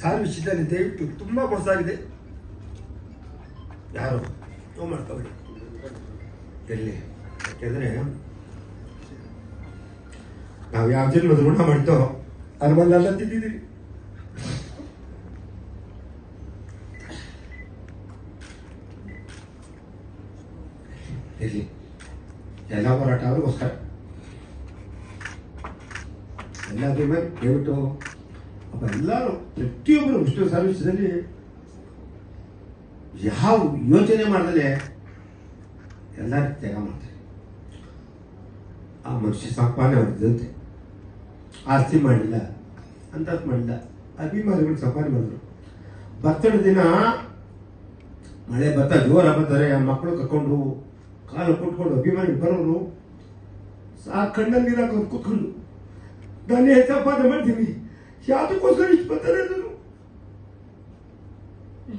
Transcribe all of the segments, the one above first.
Sir ವಿಷಯದಲ್ಲಿ ದಯವಿಟ್ಟು ತುಂಬ ಆಗಿದೆ ಯಾರು? ನೋವು ಮಾಡ್ಕೋಬೇಡಿ ಎಲ್ಲಿ? ಯಾಕೆಂದರೆ ನಾವು ಯಾವ ಜನ್ಮದ ಋಣ ಮಾಡ್ತೋ ಅಲ್ಲಿ ಬಂದಲ್ಲ ತಿಂದಿದ್ದೀರಿ ಇರಲಿ ಎಲ್ಲ? ಹೋರಾಟ ಅವ್ರಿಗೋಸ್ಕರ. ಎಲ್ಲ ದಯವಿಟ್ಟು ಎಲ್ಲರೂ ಪ್ರತಿಯೊಬ್ಬರು ವಿಷ್ಣು ಸರ್ವಿಸದಲ್ಲಿ ಯಾವ ಯೋಚನೆ ಮಾಡದಲೆ ಎಲ್ಲರೂ ತ್ಯಾಗ ಮಾಡ್ತಾರೆ. ಆ ಮನುಷ್ಯ ಸಂಪಾದನೆ ಅವ್ರದ್ದಂತೆ ಆಸ್ತಿ ಮಾಡಿಲ್ಲ ಅಂತ ಮಾಡಿಲ್ಲ, ಅಭಿಮಾನಿಗಳು ಸಂಪಾದನೆ ಮಾಡಿದ್ರು ಬರ್ತಡ ದಿನ ಮಳೆ ಭತ್ತ ಜೋರ ಬರ್ತಾರೆ ಆ ಮಕ್ಕಳು ಕರ್ಕೊಂಡು ಕಾಲು ಕೊಟ್ಕೊಂಡು ಅಭಿಮಾನಿ ಬರೋರು ಆ ಕಣ್ಣಲ್ಲಿ ನೀರಾಕೊಂಡು ಕೂತ್ಕೊಂಡು ನಾನು ಏನ್ ಸಂಪಾದನೆ ಮಾಡ್ತೀನಿ ಯಾವ್ದಕ್ಕೋಸ್ಕರ ಇಷ್ಟು ಬರ್ತಾರೆ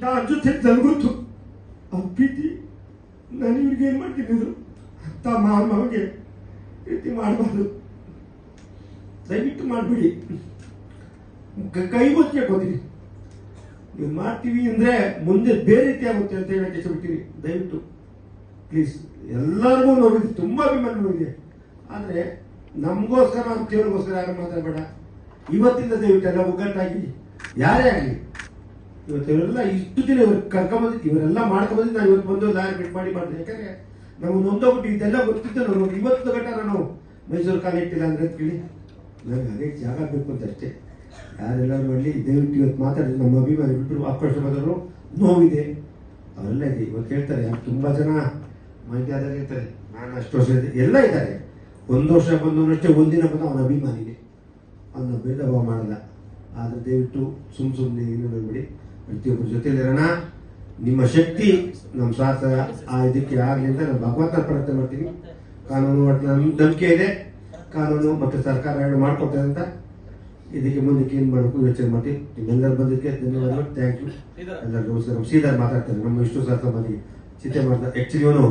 ನಾನು ಜೊತೆ ನನಗೊತ್ತು ಆ ನಾನು ಇವ್ರಿಗೆ ಏನು ಮಾಡ್ತೀನಿ ಅಂದ್ರು ಅಂತ ರೀತಿ ಪ್ರೀತಿ ಮಾಡಬಾರ್ದು. ದಯವಿಟ್ಟು ಮಾಡ್ಬಿಡಿ. ಕ- ಕೈ ಮುಚ್ಚಿ ಹಾಕೋತೀನಿ ನೀವು ಮಾಡ್ತೀವಿ ಅಂದ್ರೆ ಮುಂದೆ ಬೇರೆ ರೀತಿ ಆಗುತ್ತೆ ಅಂತ ಹೇಳಕ್ಕೆ ಇಷ್ಟಪಡ್ತೀನಿ. ದಯವಿಟ್ಟು ಪ್ಲೀಸ್ ಎಲ್ಲರಿಗೂ ನೋವಿದೆ ತುಂಬಾ ಅಭಿಮಾನ ನೋಡಿದೆ ಆದರೆ ನಮಗೋಸ್ಕರ ನಮ್ಮ ದೇವರಿಗೋಸ್ಕರ ಯಾರು ಮಾತಾಡಬೇಡ. ಇವತ್ತಿಂದ ದಯವಿಟ್ಟು ಎಲ್ಲ ಒಗ್ಗಟ್ಟಾಗಿ ಯಾರೇ ಆಗಲಿ. ಇವತ್ತು ಇವರೆಲ್ಲ ಇಷ್ಟು ದಿನ ಇವ್ರು ಕರ್ಕೊಂಬಂದು ಇವರೆಲ್ಲ ಮಾಡ್ಕೊಂಬಂದು ನಾನು ಇವತ್ತು ಬಂದು ಲಾರಿ ಬಿಟ್ ಮಾಡಿ ಮಾಡಿದೆ. ಯಾಕಂದ್ರೆ ನಾವು ನೊಂದೋಗ್ಬಿಟ್ಟು ಇದೆಲ್ಲ ಗೊತ್ತಿತ್ತು ನಾವು ಇವತ್ತು ಗಂಟ ನಾನು ಮೈಸೂರು ಕಾಲ ಇಟ್ಟಿಲ್ಲ ಅಂದ್ರೆ ಕೇಳಿ. ನನಗೆ ಅದೇ ಜಾಗ ಬೇಕು ಅಂತ ಅಷ್ಟೇ. ಯಾರೆಲ್ಲರೂ ಮಾಡಲಿ ದಯವಿಟ್ಟು ಇವತ್ತು ಮಾತಾಡಿ ನಮ್ಮ ಅಭಿಮಾನಿ ಬಿಟ್ಟರು ಆಕ್ರೋಶ ಬಂದರು ನೋವಿದೆ. ಅವರೆಲ್ಲ ಇದೆ. ಇವತ್ತು ಹೇಳ್ತಾರೆ ತುಂಬ ಜನ ಮಂಡ್ಯದಲ್ಲಿ ಇರ್ತಾರೆ. ನಾನು ಅಷ್ಟು ವರ್ಷ ಇದೆ ಎಲ್ಲ ಇದ್ದಾರೆ. ಒಂದು ವರ್ಷ ಬಂದವನಷ್ಟೇ, ಒಂದಿನ ಬಂದ ಅವನ ಅಭಿಮಾನಿನೇ ಭೇದ ಭಾವ ಮಾಡಲ್ಲ. ಆದರೆ ದಯವಿಟ್ಟು ಸುಮ್ ಸುಮ್ಮನೆ ಏನು ಹೇಳ್ಬಿಡಿ ಪ್ರತಿಯೊಬ್ಬರ ಜೊತೆಲಿರೋಣ ನಿಮ್ಮ ಶಕ್ತಿ ನಮ್ಮ ಸ್ವಾರ್ಥ ಆ ಇದಕ್ಕೆ ಆಗಲಿ ಅಂತ ನಾನು ಭಗವಂತ ಪ್ರಾರ್ಥನೆ ಮಾಡ್ತೀನಿ. ಕಾನೂನು ನಂಬಿಕೆ ಇದೆ. ಕಾನೂನು ಮತ್ತು ಸರ್ಕಾರ ಎರಡು ಮಾಡ್ಕೊಡ್ತಾರೆ ಅಂತ. ಇದಕ್ಕೆ ಮುಂದಕ್ಕೆ ಏನು ಮಾಡಬೇಕು ಯೋಚನೆ ಮಾಡ್ತೀನಿ. ನಿಮ್ಮೆಲ್ಲರ ಬಂದಕ್ಕೆ ಧನ್ಯವಾದಗಳು. ಥ್ಯಾಂಕ್ ಯು ಎಲ್ಲರಿಗೂ ನಮಸ್ಕಾರ. ಸೀದಾ ಮಾತಾಡ್ತಾರೆ. ನಮ್ಮ ಇಷ್ಟು ಸರ್ ಸಂಬಂಧಿ ಚಿಂತೆ ಮಾಡ್ತಾರೆ. ಆ್ಯಕ್ಚುಲಿ ಅವನು